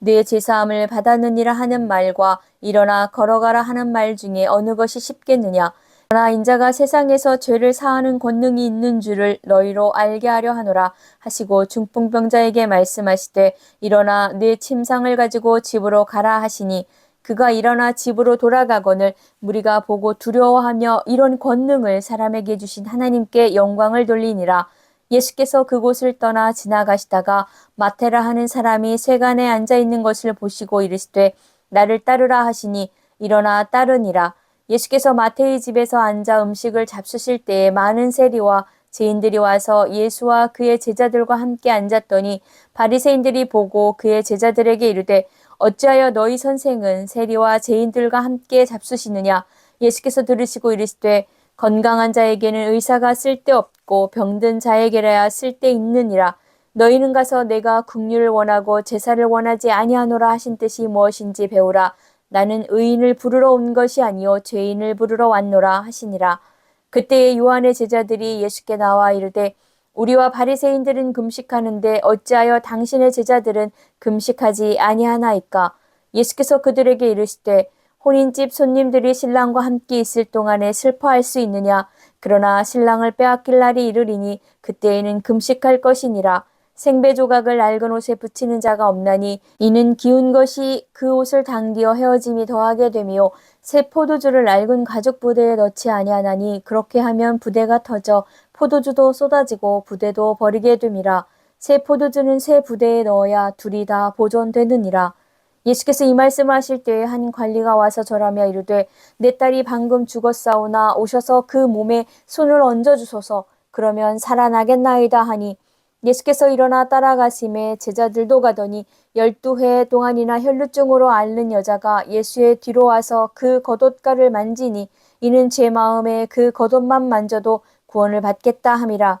네 제사함을 받았느니라 하는 말과 일어나 걸어가라 하는 말 중에 어느 것이 쉽겠느냐? 그러나 인자가 세상에서 죄를 사하는 권능이 있는 줄을 너희로 알게 하려 하노라 하시고 중풍병자에게 말씀하시되 일어나 네 침상을 가지고 집으로 가라 하시니 그가 일어나 집으로 돌아가거늘 무리가 보고 두려워하며 이런 권능을 사람에게 주신 하나님께 영광을 돌리니라 예수께서 그곳을 떠나 지나가시다가 마테라 하는 사람이 세간에 앉아 있는 것을 보시고 이르시되 나를 따르라 하시니 일어나 따르니라. 예수께서 마테의 집에서 앉아 음식을 잡수실 때에 많은 세리와 죄인들이 와서 예수와 그의 제자들과 함께 앉았더니 바리새인들이 보고 그의 제자들에게 이르되 어찌하여 너희 선생은 세리와 죄인들과 함께 잡수시느냐? 예수께서 들으시고 이르시되 건강한 자에게는 의사가 쓸데없고 병든 자에게라야 쓸데있느니라. 너희는 가서 내가 국류를 원하고 제사를 원하지 아니하노라 하신 뜻이 무엇인지 배우라. 나는 의인을 부르러 온 것이 아니요 죄인을 부르러 왔노라 하시니라. 그때에 요한의 제자들이 예수께 나와 이르되 우리와 바리새인들은 금식하는데 어찌하여 당신의 제자들은 금식하지 아니하나이까? 예수께서 그들에게 이르시되 혼인집 손님들이 신랑과 함께 있을 동안에 슬퍼할 수 있느냐? 그러나 신랑을 빼앗길 날이 이르리니 그때에는 금식할 것이니라. 생배 조각을 낡은 옷에 붙이는 자가 없나니 이는 기운 것이 그 옷을 당기어 헤어짐이 더하게 되며 새 포도주를 낡은 가죽 부대에 넣지 아니하나니 그렇게 하면 부대가 터져 포도주도 쏟아지고 부대도 버리게 됨이라. 새 포도주는 새 부대에 넣어야 둘이 다 보존되느니라 예수께서 이 말씀을 하실 때에 한 관리가 와서 절하며 이르되 내 딸이 방금 죽었사오나 오셔서 그 몸에 손을 얹어 주소서. 그러면 살아나겠나이다 하니 예수께서 일어나 따라가심에 제자들도 가더니 열두 해 동안이나 혈루증으로 앓는 여자가 예수의 뒤로 와서 그 겉옷가를 만지니 이는 제 마음에 그 겉옷만 만져도 구원을 받겠다 함이라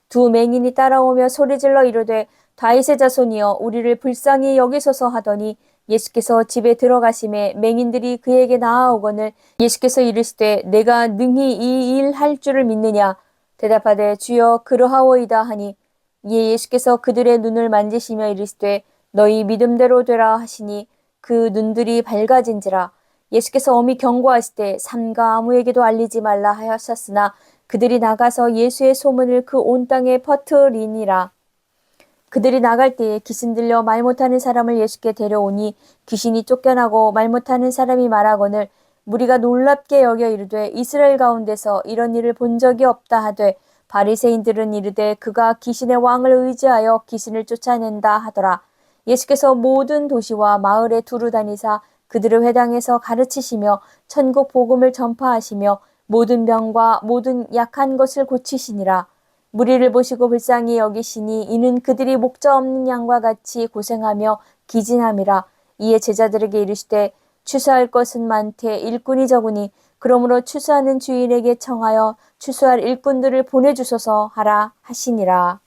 두 맹인이 따라오며 소리질러 이르되 다윗의 자손이여 우리를 불쌍히 여기소서 하더니 예수께서 집에 들어가심에 맹인들이 그에게 나아오거늘 예수께서 이르시되 내가 능히 이 일 할 줄을 믿느냐? 대답하되 주여 그러하오이다 하니 이에 예수께서 그들의 눈을 만지시며 이르시되 너희 믿음대로 되라 하시니 그 눈들이 밝아진지라. 예수께서 엄히 경고하시되 삼가 아무에게도 알리지 말라 하셨으나 그들이 나가서 예수의 소문을 그 온 땅에 퍼뜨리니라. 그들이 나갈 때에 귀신 들려 말 못하는 사람을 예수께 데려오니 귀신이 쫓겨나고 말 못하는 사람이 말하거늘 무리가 놀랍게 여겨 이르되 이스라엘 가운데서 이런 일을 본 적이 없다 하되 바리새인들은 이르되 그가 귀신의 왕을 의지하여 귀신을 쫓아낸다 하더라. 예수께서 모든 도시와 마을에 두루 다니사 그들을 회당에서 가르치시며 천국 복음을 전파하시며 모든 병과 모든 약한 것을 고치시니라 무리를 보시고 불쌍히 여기시니 이는 그들이 목자 없는 양과 같이 고생하며 기진함이라 이에 제자들에게 이르시되 추수할 것은 많되 일꾼이 적으니 그러므로 추수하는 주인에게 청하여 추수할 일꾼들을 보내주소서 하라 하시니라.